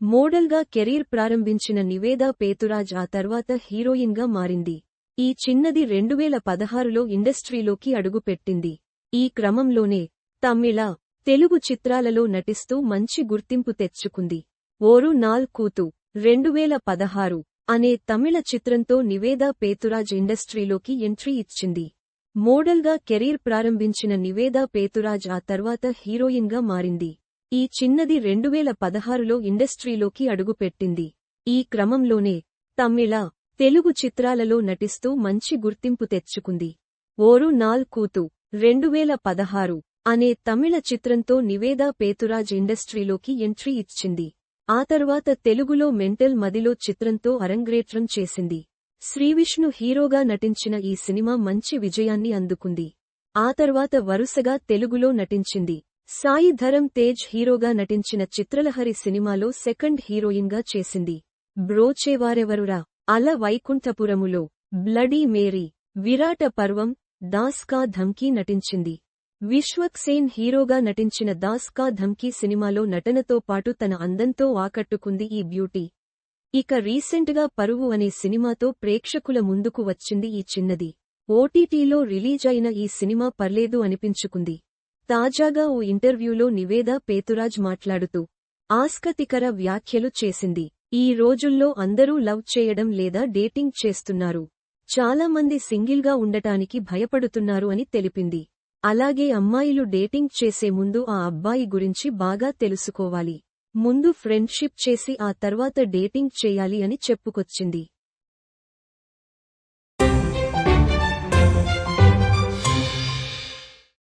మోడల్గా కెరీర్ ప్రారంభించిన నివేదా పేతురాజ్ ఆ తర్వాత హీరోయిన్గా మారింది. ఈ చిన్నది రెండువేల పదహారులో ఇండస్ట్రీలోకి అడుగుపెట్టింది. ఈ క్రమంలోనే తమిళ తెలుగు చిత్రాలలో నటిస్తూ మంచి గుర్తింపు తెచ్చుకుంది. ఓరు నాల్ కూతు రెండువేల పదహారు అనే తమిళ చిత్రంతో నివేదా పేతురాజ్ ఇండస్ట్రీలోకి ఎంట్రీ ఇచ్చింది. మోడల్గా కెరీర్ ప్రారంభించిన నివేదా పేతురాజ్ ఆ తర్వాత హీరోయిన్గా మారింది. ఈ చిన్నది రెండువేల పదహారులో ఇండస్ట్రీలోకి అడుగుపెట్టింది. ఈ క్రమంలోనే తమిళ తెలుగు చిత్రాలలో నటిస్తూ మంచి గుర్తింపు తెచ్చుకుంది. ఓరు నాల్ కూతు రెండువేల పదహారు అనే తమిళ చిత్రంతో నివేదా పేతురాజ్ ఇండస్ట్రీలోకి ఎంట్రీ ఇచ్చింది. ఆ తర్వాత తెలుగులో మెంటల్ మదిలో చిత్రంతో అరంగ్రేట్రం చేసింది. శ్రీవిష్ణు హీరోగా నటించిన ఈ సినిమా మంచి విజయాన్ని అందుకుంది. ఆ తర్వాత వరుసగా తెలుగులో నటించింది. సాయి ధరం తేజ్ హీరోగా నటించిన చిత్రలహరి సినిమాలో సెకండ్ హీరోయిన్గా చేసింది. బ్రోచేవారెవరురా అల వైకుంఠపురములో. Bloody Mary. విరాట పర్వం. దాస్ కా ధమ్కీ నటించింది. విశ్వక్ సేన్ హీరోగా నటించిన దాస్ కా ధమ్కీ సినిమాలో నటనతో పాటు తన అందంతో ఆకట్టుకుంది ఈ బ్యూటీ. ఇక రీసెంట్గా పరువు అనే సినిమాతో ప్రేక్షకుల ముందుకు వచ్చింది ఈ చిన్నది. ఓటీటీలో రిలీజ్ అయిన ఈ సినిమా పర్లేదు అనిపించుకుంది. తాజాగా ఓ ఇంటర్వ్యూలో నివేదా పేతురాజ్ మాట్లాడుతూ ఆస్కతికర వ్యాఖ్యలు చేసింది. ఈ రోజుల్లో అందరూ లవ్ చేయడం లేదా డేటింగ్ చేస్తున్నారు. చాలా మంది సింగిల్గా ఉండటానికి భయపడుతున్నారు అని తెలిపింది. అలాగే అమ్మాయిలు డేటింగ్ చేసే ముందు ఆ అబ్బాయి గురించి బాగా తెలుసుకోవాలి. ముందు ఫ్రెండ్షిప్ చేసి ఆ తర్వాత డేటింగ్ చేయాలి అని చెప్పుకొచ్చింది.